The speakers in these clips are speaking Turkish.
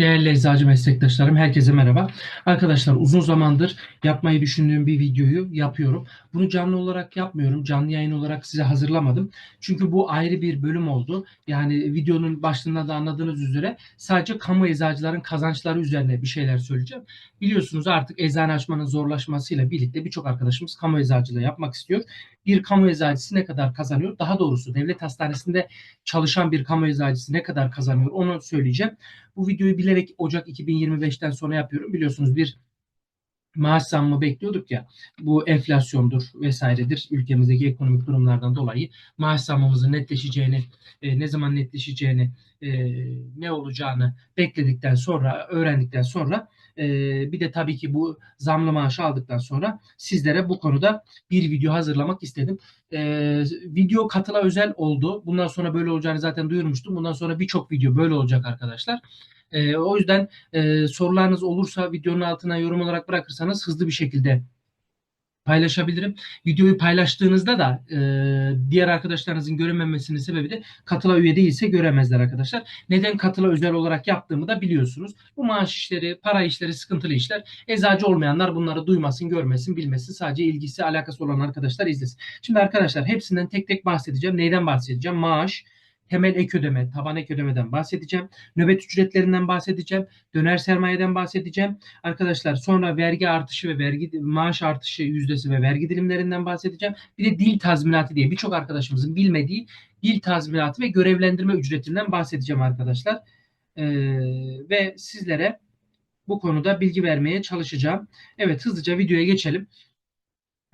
Değerli eczacı meslektaşlarım, herkese merhaba. Arkadaşlar uzun zamandır yapmayı düşündüğüm bir videoyu yapıyorum. Bunu canlı olarak yapmıyorum, canlı yayın olarak size hazırlamadım. Çünkü bu ayrı bir bölüm oldu. Yani videonun başlığında da anladığınız üzere sadece kamu eczacıların kazançları üzerine bir şeyler söyleyeceğim. Biliyorsunuz artık eczane açmanın zorlaşmasıyla birlikte birçok arkadaşımız kamu eczacılığı yapmak istiyor. Bir kamu eczacısı ne kadar kazanıyor? Daha doğrusu devlet hastanesinde çalışan bir kamu eczacısı ne kadar kazanıyor? Onu söyleyeceğim. Bu videoyu bilerek Ocak 2025'ten sonra yapıyorum. Biliyorsunuz bir maaş zammı bekliyorduk ya. Bu enflasyondur vesairedir. Ülkemizdeki ekonomik durumlardan dolayı maaş zammımızın netleşeceğini, e, ne zaman netleşeceğini, e, ne olacağını bekledikten sonra, öğrendikten sonra e, bir de tabii ki bu zamlı maaşı aldıktan sonra sizlere bu konuda bir video hazırlamak istedim. E, video katıla özel oldu. Bundan sonra böyle olacağını zaten duyurmuştum. Bundan sonra birçok video böyle olacak arkadaşlar. E, o yüzden e, sorularınız olursa videonun altına yorum olarak bırakırsanız hızlı bir şekilde paylaşabilirim. Videoyu paylaştığınızda da e, diğer arkadaşlarınızın görememesinin sebebi de katıla üye değilse göremezler arkadaşlar. Neden katıla özel olarak yaptığımı da biliyorsunuz. Bu maaş işleri, para işleri sıkıntılı işler. Eczacı olmayanlar bunları duymasın, görmesin, bilmesin. Sadece ilgisi, alakası olan arkadaşlar izlesin. Şimdi arkadaşlar hepsinden tek tek bahsedeceğim. Neyden bahsedeceğim? Maaş, temel ek ödeme, taban ek ödemeden bahsedeceğim. Nöbet ücretlerinden bahsedeceğim. Döner sermayeden bahsedeceğim. Arkadaşlar sonra vergi artışı ve vergi maaş artışı yüzdesi ve vergi dilimlerinden bahsedeceğim. Bir de dil tazminatı diye birçok arkadaşımızın bilmediği dil tazminatı ve görevlendirme ücretinden bahsedeceğim arkadaşlar. Ee, ve sizlere bu konuda bilgi vermeye çalışacağım. Evet hızlıca videoya geçelim.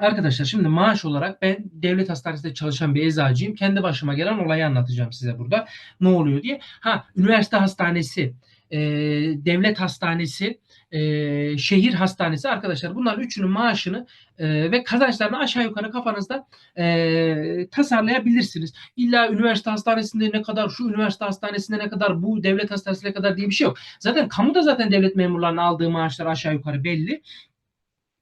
Arkadaşlar şimdi maaş olarak ben devlet hastanesinde çalışan bir eczacıyım. Kendi başıma gelen olayı anlatacağım size burada. Ne oluyor diye. Ha üniversite hastanesi, e, devlet hastanesi, e, şehir hastanesi arkadaşlar bunların üçünün maaşını e, ve kazançlarını aşağı yukarı kafanızda e, tasarlayabilirsiniz. İlla üniversite hastanesinde ne kadar, şu üniversite hastanesinde ne kadar, bu devlet hastanesinde ne kadar diye bir şey yok. Zaten kamuda zaten devlet memurlarının aldığı maaşlar aşağı yukarı belli.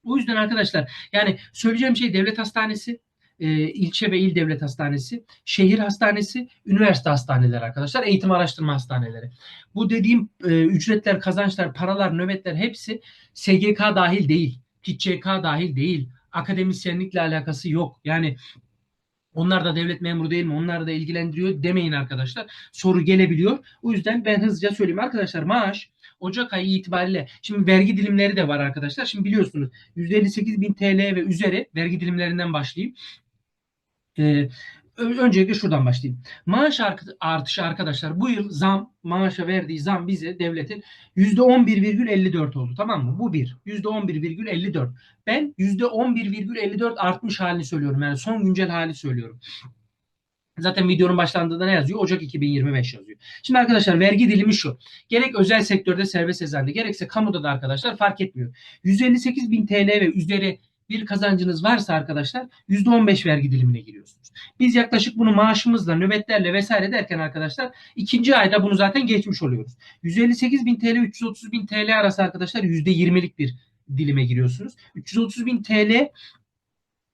O yüzden arkadaşlar yani söyleyeceğim şey devlet hastanesi, e, ilçe ve il devlet hastanesi, şehir hastanesi, üniversite hastaneleri arkadaşlar, eğitim araştırma hastaneleri. Bu dediğim e, ücretler, kazançlar, paralar, nöbetler hepsi SGK dahil değil, KİÇK dahil değil, akademisyenlikle alakası yok. Yani onlar da devlet memuru değil mi? Onlar da ilgilendiriyor demeyin arkadaşlar. Soru gelebiliyor. O yüzden ben hızlıca söyleyeyim. Arkadaşlar maaş Ocak ayı itibariyle şimdi vergi dilimleri de var arkadaşlar. Şimdi biliyorsunuz 158 bin TL ve üzeri vergi dilimlerinden başlayayım. Ee, öncelikle şuradan başlayayım. Maaş artışı arkadaşlar bu yıl zam maaşa verdiği zam bize devletin %11,54 oldu. Tamam mı? Bu bir. %11,54. Ben %11,54 artmış halini söylüyorum. Yani son güncel hali söylüyorum. Zaten videonun başlandığında ne yazıyor? Ocak 2025 yazıyor. Şimdi arkadaşlar vergi dilimi şu. Gerek özel sektörde serbest eczanede gerekse kamuda da arkadaşlar fark etmiyor. 158 bin TL ve üzeri bir kazancınız varsa arkadaşlar %15 vergi dilimine giriyorsunuz. Biz yaklaşık bunu maaşımızla, nöbetlerle vesaire derken arkadaşlar ikinci ayda bunu zaten geçmiş oluyoruz. 158 bin TL, 330 bin TL arası arkadaşlar %20'lik bir dilime giriyorsunuz. 330 bin TL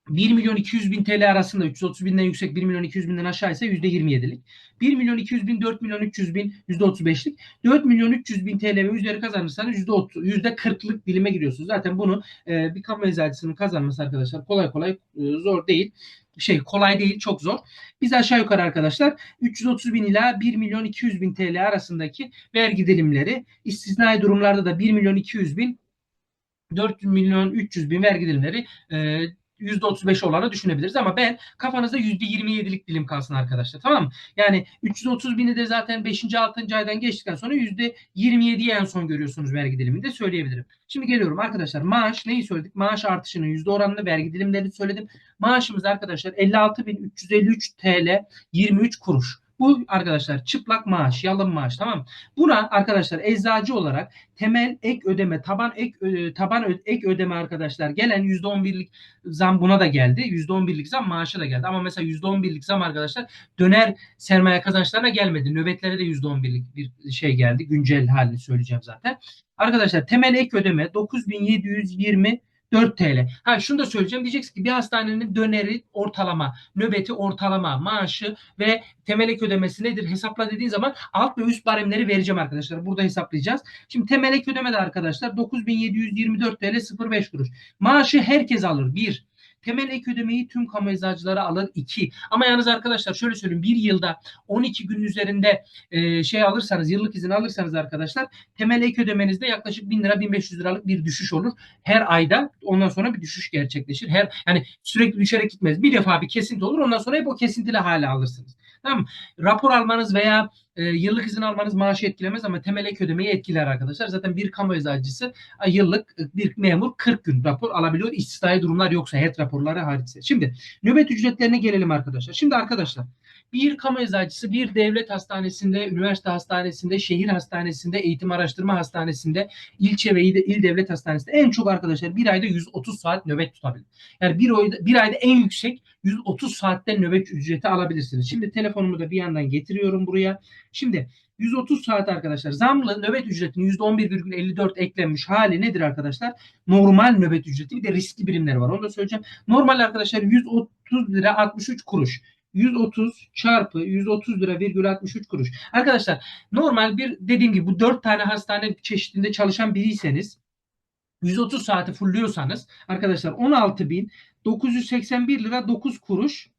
1 milyon 200 bin TL arasında 330 binden yüksek 1 milyon 200 binden aşağı ise %27'lik. 1 milyon 200 bin 4 milyon 300 bin %35'lik. 4 milyon 300 bin TL ve üzeri kazanırsanız %30, %40'lık dilime giriyorsunuz. Zaten bunu e, bir kamu eczacısının kazanması arkadaşlar kolay kolay e, zor değil şey kolay değil çok zor. Biz aşağı yukarı arkadaşlar 330 bin ila 1 milyon 200 bin TL arasındaki vergi dilimleri istisnai durumlarda da 1 milyon 200 bin 4 milyon 300 bin vergi dilimleri e, %35 olanı düşünebiliriz ama ben kafanızda %27'lik dilim kalsın arkadaşlar tamam mı? Yani 330 bini de zaten 5. 6. aydan geçtikten sonra %27'yi en son görüyorsunuz vergi diliminde söyleyebilirim. Şimdi geliyorum arkadaşlar maaş neyi söyledik? Maaş artışının yüzde oranını vergi dilimlerini söyledim. Maaşımız arkadaşlar 56.353 TL 23 kuruş. Bu arkadaşlar çıplak maaş, yalın maaş tamam mı? Buna arkadaşlar eczacı olarak temel ek ödeme, taban ek e, taban ek ödeme arkadaşlar gelen %11'lik zam buna da geldi. %11'lik zam maaşa da geldi. Ama mesela %11'lik zam arkadaşlar döner sermaye kazançlarına gelmedi. Nöbetlere de %11'lik bir şey geldi. Güncel halini söyleyeceğim zaten. Arkadaşlar temel ek ödeme 9720 4 TL. Ha şunu da söyleyeceğim. Diyeceksin ki bir hastanenin döneri ortalama, nöbeti ortalama, maaşı ve temel ek ödemesi nedir? Hesapla dediğin zaman alt ve üst baremleri vereceğim arkadaşlar. Burada hesaplayacağız. Şimdi temel ek ödeme de arkadaşlar 9724 TL 05 kuruş. Maaşı herkes alır. 1. Temel ek ödemeyi tüm kamu eczacıları alır 2. Ama yalnız arkadaşlar şöyle söyleyeyim. Bir yılda 12 gün üzerinde e, şey alırsanız yıllık izin alırsanız arkadaşlar temel ek ödemenizde yaklaşık 1000 lira 1500 liralık bir düşüş olur. Her ayda ondan sonra bir düşüş gerçekleşir. Her yani sürekli düşerek gitmez. Bir defa bir kesinti olur. Ondan sonra hep o kesintili hale alırsınız. Tamam mı? Rapor almanız veya e, yıllık izin almanız maaşı etkilemez ama temel ek ödemeyi etkiler arkadaşlar. Zaten bir kamu eczacısı yıllık e, bir memur 40 gün rapor alabiliyor. İstisnai durumlar yoksa HED raporları hariçse. Şimdi nöbet ücretlerine gelelim arkadaşlar. Şimdi arkadaşlar bir kamu eczacısı bir devlet hastanesinde, üniversite hastanesinde, şehir hastanesinde, eğitim araştırma hastanesinde, ilçe ve il, devlet hastanesinde en çok arkadaşlar bir ayda 130 saat nöbet tutabilir. Yani bir, ayda, bir ayda en yüksek 130 saatten nöbet ücreti alabilirsiniz. Şimdi telefonumu da bir yandan getiriyorum buraya. Şimdi 130 saat arkadaşlar zamlı nöbet ücretinin %11,54 eklenmiş hali nedir arkadaşlar? Normal nöbet ücreti bir de riskli birimleri var. Onu da söyleyeceğim. Normal arkadaşlar 130 lira 63 kuruş. 130 çarpı 130 lira virgül 63 kuruş. Arkadaşlar normal bir dediğim gibi bu 4 tane hastane çeşitinde çalışan biriyseniz 130 saati fullüyorsanız arkadaşlar 16.981 lira 9 kuruş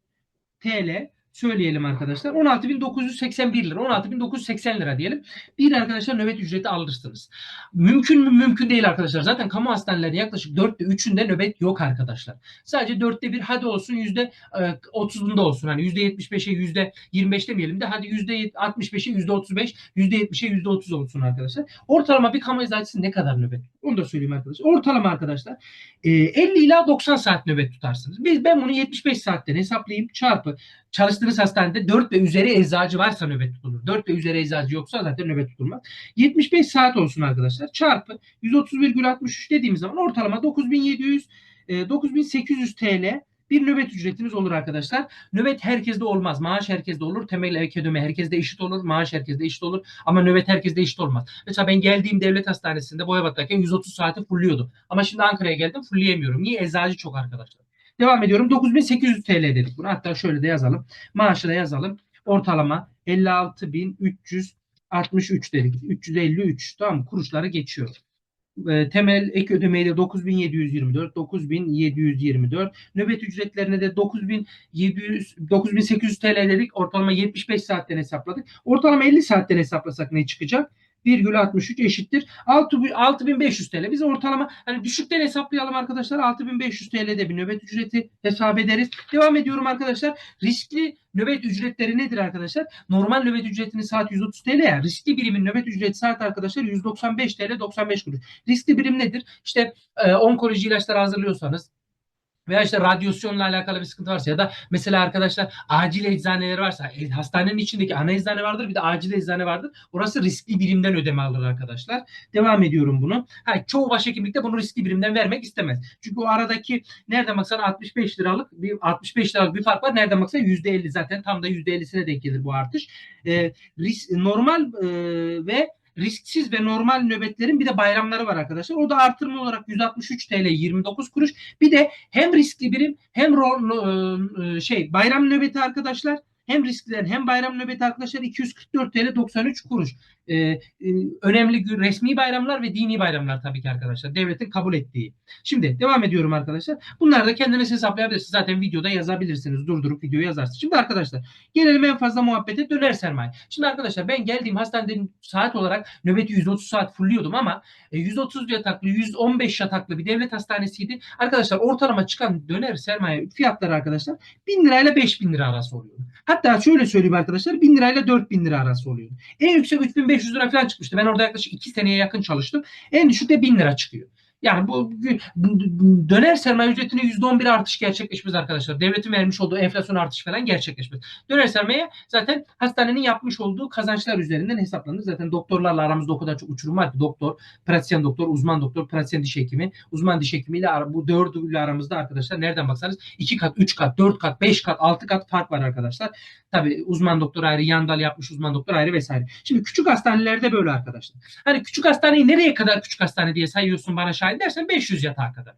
TL söyleyelim arkadaşlar. 16.981 lira, 16.980 lira diyelim. Bir arkadaşlar nöbet ücreti alırsınız. Mümkün mü? Mümkün değil arkadaşlar. Zaten kamu hastaneleri yaklaşık 4'te 3'ünde nöbet yok arkadaşlar. Sadece 4'te 1 hadi olsun %30'unda olsun. Hani %75'e %25 demeyelim de hadi %65'e %35, %70'e %30 olsun arkadaşlar. Ortalama bir kamu eczacısı ne kadar nöbet? Onu da söyleyeyim arkadaşlar. Ortalama arkadaşlar 50 ila 90 saat nöbet tutarsınız. Biz ben bunu 75 saatten hesaplayayım çarpı çalıştığınız hastanede 4 ve üzeri eczacı varsa nöbet tutulur. 4 ve üzeri eczacı yoksa zaten nöbet tutulmaz. 75 saat olsun arkadaşlar. Çarpı 130,63 dediğimiz zaman ortalama 9700 9800 TL bir nöbet ücretiniz olur arkadaşlar. Nöbet herkeste olmaz. Maaş herkeste olur. Temel ek ödeme herkeste eşit olur. Maaş herkeste eşit olur. Ama nöbet herkeste eşit olmaz. Mesela ben geldiğim devlet hastanesinde Boyabat'tayken 130 saati fulluyordum. Ama şimdi Ankara'ya geldim fullleyemiyorum. Niye? Eczacı çok arkadaşlar. Devam ediyorum. 9800 TL dedik bunu. Hatta şöyle de yazalım. Maaşı da yazalım. Ortalama 56.363 dedik. 353 tamam kuruşları geçiyor. E, temel ek ödemeyi de 9724, 9724. Nöbet ücretlerine de 9700 9800 TL dedik. Ortalama 75 saatten hesapladık. Ortalama 50 saatten hesaplasak ne çıkacak? 1,63 eşittir. 6500 TL. Biz ortalama hani düşükten hesaplayalım arkadaşlar. 6500 TL'de bir nöbet ücreti hesap ederiz. Devam ediyorum arkadaşlar. Riskli nöbet ücretleri nedir arkadaşlar? Normal nöbet ücretinin saat 130 TL ya. Riskli birimin nöbet ücreti saat arkadaşlar 195 TL 95 kuruş. Riskli birim nedir? İşte e, onkoloji ilaçları hazırlıyorsanız veya işte radyasyonla alakalı bir sıkıntı varsa ya da mesela arkadaşlar acil eczaneleri varsa e, hastanenin içindeki ana eczane vardır bir de acil eczane vardır. Orası riskli birimden ödeme alır arkadaşlar. Devam ediyorum bunu. Ha, çoğu başhekimlikte bunu riskli birimden vermek istemez. Çünkü o aradaki nereden baksan 65 liralık bir 65 liralık bir fark var. Nereden baksan %50 zaten tam da %50'sine denk gelir bu artış. E, risk, normal e, ve risksiz ve normal nöbetlerin bir de bayramları var arkadaşlar. O da artırma olarak 163 TL 29 kuruş. Bir de hem riskli birim hem ro- şey bayram nöbeti arkadaşlar hem riskliler hem bayram nöbeti arkadaşlar 244 TL 93 kuruş. Ee, e, önemli resmi bayramlar ve dini bayramlar tabii ki arkadaşlar. Devletin kabul ettiği. Şimdi devam ediyorum arkadaşlar. Bunları da kendiniz hesaplayabilirsiniz. Zaten videoda yazabilirsiniz. Durdurup videoyu yazarsınız. Şimdi arkadaşlar gelelim en fazla muhabbete döner sermaye. Şimdi arkadaşlar ben geldiğim hastanede saat olarak nöbeti 130 saat fulluyordum ama 130 yataklı 115 yataklı bir devlet hastanesiydi. Arkadaşlar ortalama çıkan döner sermaye fiyatları arkadaşlar 1000 lirayla 5000 lira arası oluyor. Hatta şöyle söyleyeyim arkadaşlar 1000 lirayla 4000 lira arası oluyor. En yüksek 3500 lira falan çıkmıştı. Ben orada yaklaşık 2 seneye yakın çalıştım. En düşük de 1000 lira çıkıyor. Yani bu döner sermaye ücretine %11 artış gerçekleşmez arkadaşlar. Devletin vermiş olduğu enflasyon artış falan gerçekleşmez. Döner sermaye zaten hastanenin yapmış olduğu kazançlar üzerinden hesaplanır. Zaten doktorlarla aramızda o kadar çok uçurum var ki doktor, pratisyen doktor, uzman doktor, pratisyen diş hekimi, uzman diş hekimiyle bu dördüyle aramızda arkadaşlar nereden baksanız 2 kat, 3 kat, 4 kat, 5 kat, 6 kat fark var arkadaşlar. Tabi uzman doktor ayrı, yandal yapmış uzman doktor ayrı vesaire. Şimdi küçük hastanelerde böyle arkadaşlar. Hani küçük hastaneyi nereye kadar küçük hastane diye sayıyorsun bana aşağı inersen 500 yatağa kadar.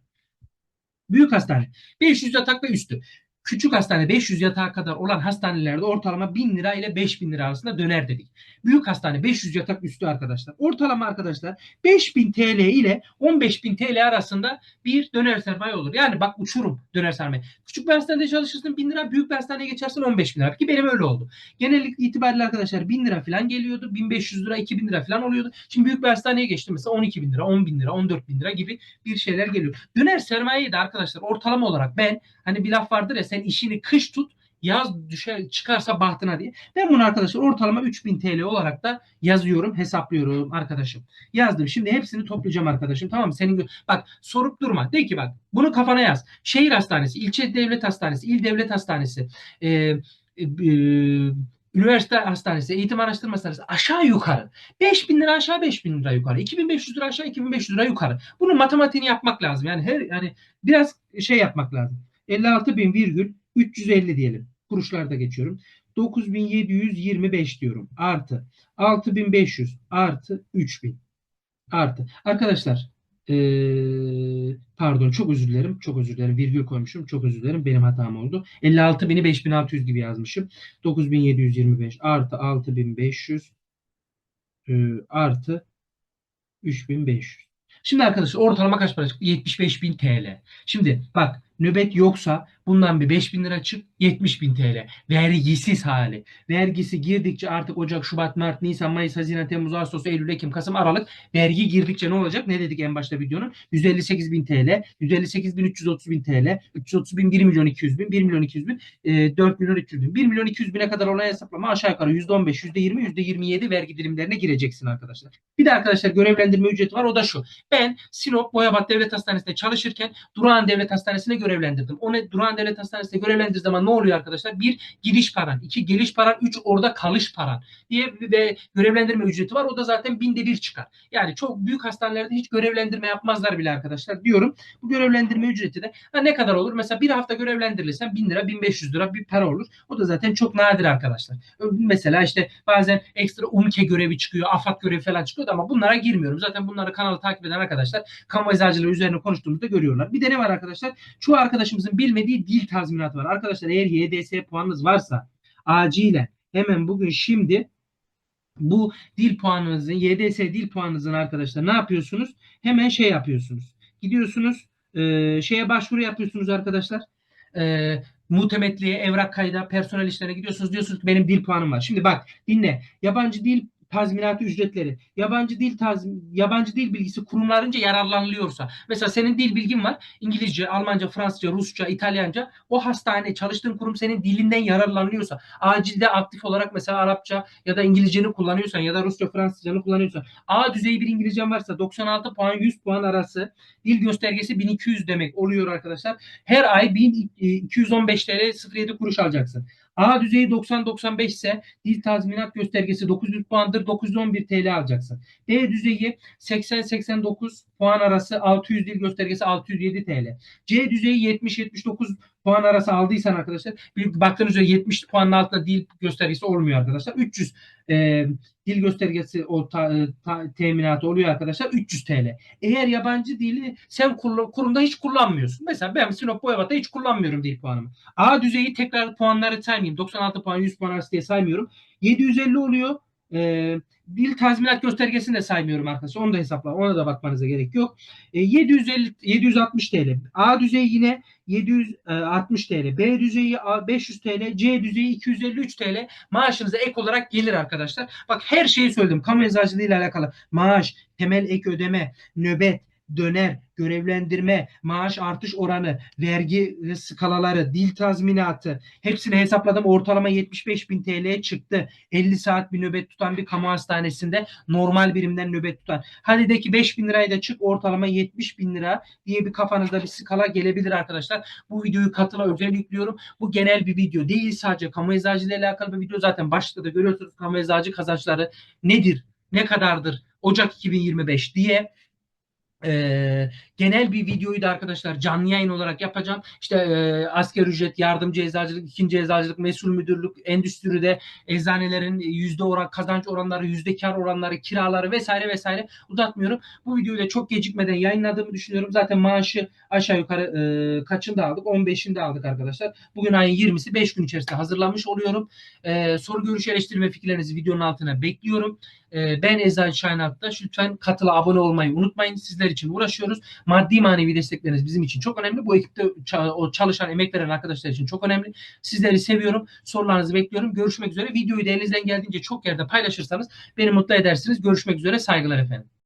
Büyük hastane. 500 yatak ve üstü. Küçük hastane 500 yatağa kadar olan hastanelerde ortalama 1000 lira ile 5000 lira arasında döner dedik. Büyük hastane 500 yatak üstü arkadaşlar. Ortalama arkadaşlar 5000 TL ile 15000 TL arasında bir döner sermaye olur. Yani bak uçurum döner sermaye. Küçük bir hastanede çalışırsın 1000 lira, büyük bir hastaneye geçersin 15 bin lira. Ki benim öyle oldu. Genellikle itibariyle arkadaşlar 1000 lira falan geliyordu. 1500 lira, 2000 lira falan oluyordu. Şimdi büyük bir hastaneye geçtim mesela 12 bin lira, 10 bin lira, 14 bin lira gibi bir şeyler geliyor. Döner sermayeyi de arkadaşlar ortalama olarak ben hani bir laf vardır ya sen işini kış tut yaz düşer çıkarsa bahtına diye. Ben bunu arkadaşlar ortalama 3000 TL olarak da yazıyorum, hesaplıyorum arkadaşım. Yazdım. Şimdi hepsini toplayacağım arkadaşım. Tamam mı? Senin bak sorup durma. De ki bak bunu kafana yaz. Şehir hastanesi, ilçe devlet hastanesi, il devlet hastanesi, e, e, e, üniversite hastanesi, eğitim araştırma hastanesi aşağı yukarı. 5000 lira aşağı 5000 lira yukarı. 2500 lira aşağı 2500 lira yukarı. Bunun matematiğini yapmak lazım. Yani her yani biraz şey yapmak lazım. 56 bin virgül 350 diyelim. Kuruşlarda geçiyorum. 9725 diyorum. Artı 6500 artı 3000 artı. Arkadaşlar ee, pardon çok özür dilerim. Çok özür dilerim. Virgül koymuşum. Çok özür dilerim. Benim hatam oldu. 56.000'i 5600 gibi yazmışım. 9725 artı 6500 ee, artı 3500. Şimdi arkadaşlar ortalama kaç para çıktı? 75.000 TL. Şimdi bak nöbet yoksa bundan bir 5000 lira çık 70.000 TL. Vergisiz hali. Vergisi girdikçe artık Ocak, Şubat, Mart, Nisan, Mayıs, Haziran, Temmuz, Ağustos, Eylül, Ekim, Kasım, Aralık vergi girdikçe ne olacak? Ne dedik en başta videonun? 158.000 TL, 158.330.000 TL, 330.000, 1 milyon 200 bin, 1 milyon 200 bin, e, 4 milyon 200 bin. 1 milyon 200 bine kadar olan hesaplama aşağı yukarı %15, %20, %27 vergi dilimlerine gireceksin arkadaşlar. Bir de arkadaşlar görevlendirme ücreti var o da şu. Ben Sinop Boyabat Devlet Hastanesi'nde çalışırken Durağan Devlet Hastanesi'ne görevlendirdim. O ne Durağan Devlet Hastanesi'nde görevlendirdiği zaman ne oluyor arkadaşlar? Bir giriş paran, iki geliş paran, üç orada kalış paran diye ve görevlendirme ücreti var. O da zaten binde bir çıkar. Yani çok büyük hastanelerde hiç görevlendirme yapmazlar bile arkadaşlar diyorum. Bu görevlendirme ücreti de ha, ne kadar olur? Mesela bir hafta görevlendirilirsen 1000 lira, 1500 lira bir para olur. O da zaten çok nadir arkadaşlar. Mesela işte bazen ekstra UMKE görevi çıkıyor, AFAD görevi falan çıkıyor ama bunlara girmiyorum. Zaten bunları kanalı takip eden arkadaşlar kamu eczacılığı üzerine konuştuğumuzda görüyorlar. Bir de ne var arkadaşlar? Çoğu arkadaşımızın bilmediği dil tazminatı var. Arkadaşlar eğer YDS puanınız varsa acilen hemen bugün şimdi bu dil puanınızın YDS dil puanınızın arkadaşlar ne yapıyorsunuz? Hemen şey yapıyorsunuz. Gidiyorsunuz e, şeye başvuru yapıyorsunuz arkadaşlar. E, muhtemetliğe, evrak kayda, personel işlerine gidiyorsunuz. Diyorsunuz ki benim dil puanım var. Şimdi bak dinle. Yabancı dil tazminatı ücretleri yabancı dil tazmin yabancı dil bilgisi kurumlarınca yararlanılıyorsa mesela senin dil bilgin var İngilizce, Almanca, Fransızca, Rusça, İtalyanca o hastane çalıştığın kurum senin dilinden yararlanıyorsa acilde aktif olarak mesela Arapça ya da İngilizceni kullanıyorsan ya da Rusça, Fransızcanı kullanıyorsan A düzeyi bir İngilizcen varsa 96 puan 100 puan arası dil göstergesi 1200 demek oluyor arkadaşlar. Her ay 1215 TL 07 kuruş alacaksın. A düzeyi 90-95 ise dil tazminat göstergesi 900 puandır 911 TL alacaksın. D düzeyi 80-89 puan arası 600 dil göstergesi 607 TL. C düzeyi 70-79 puan arası aldıysan arkadaşlar bir baktığınız üzere 70 puanın altında dil göstergesi olmuyor arkadaşlar. 300 e, dil göstergesi o ta, ta, teminatı oluyor arkadaşlar 300 TL. Eğer yabancı dili sen kur, kurumda hiç kullanmıyorsun. Mesela ben Sinop Boyabat'ta hiç kullanmıyorum dil puanımı. A düzeyi tekrar puanları saymayayım. 96 puan 100 puan arası diye saymıyorum. 750 oluyor. E, dil tazminat göstergesini de saymıyorum arkadaşlar. Onu da hesapla. Ona da bakmanıza gerek yok. E, 750 760 TL. A düzeyi yine 760 TL. B düzeyi 500 TL. C düzeyi 253 TL. Maaşınıza ek olarak gelir arkadaşlar. Bak her şeyi söyledim. Kamu eczacılığı ile alakalı. Maaş, temel ek ödeme, nöbet, döner, görevlendirme, maaş artış oranı, vergi skalaları, dil tazminatı hepsini hesapladım. Ortalama 75 bin TL'ye çıktı. 50 saat bir nöbet tutan bir kamu hastanesinde normal birimden nöbet tutan. Hadi de ki 5 bin lirayı da çık ortalama 70 bin lira diye bir kafanızda bir skala gelebilir arkadaşlar. Bu videoyu katıla özel yüklüyorum. Bu genel bir video değil sadece kamu eczacılığı ile alakalı bir video. Zaten başta da görüyorsunuz kamu eczacı kazançları nedir, ne kadardır Ocak 2025 diye ee, genel bir videoyu da arkadaşlar canlı yayın olarak yapacağım. İşte e, asker ücret, yardımcı eczacılık, ikinci eczacılık, mesul müdürlük, endüstride eczanelerin yüzde oran kazanç oranları, yüzde kar oranları, kiraları vesaire vesaire uzatmıyorum. Bu videoyu da çok gecikmeden yayınladığımı düşünüyorum. Zaten maaşı aşağı yukarı e, kaçında aldık? 15'inde aldık arkadaşlar. Bugün ayın 20'si 5 gün içerisinde hazırlamış oluyorum. E, soru, görüş, eleştiri ve fikirlerinizi videonun altına bekliyorum. E, ben Eczacı Şahin Altta. Lütfen katıla abone olmayı unutmayın. Sizler için uğraşıyoruz. Maddi manevi destekleriniz bizim için çok önemli. Bu ekipte çalışan, emek veren arkadaşlar için çok önemli. Sizleri seviyorum. Sorularınızı bekliyorum. Görüşmek üzere. Videoyu da elinizden geldiğince çok yerde paylaşırsanız beni mutlu edersiniz. Görüşmek üzere. Saygılar efendim.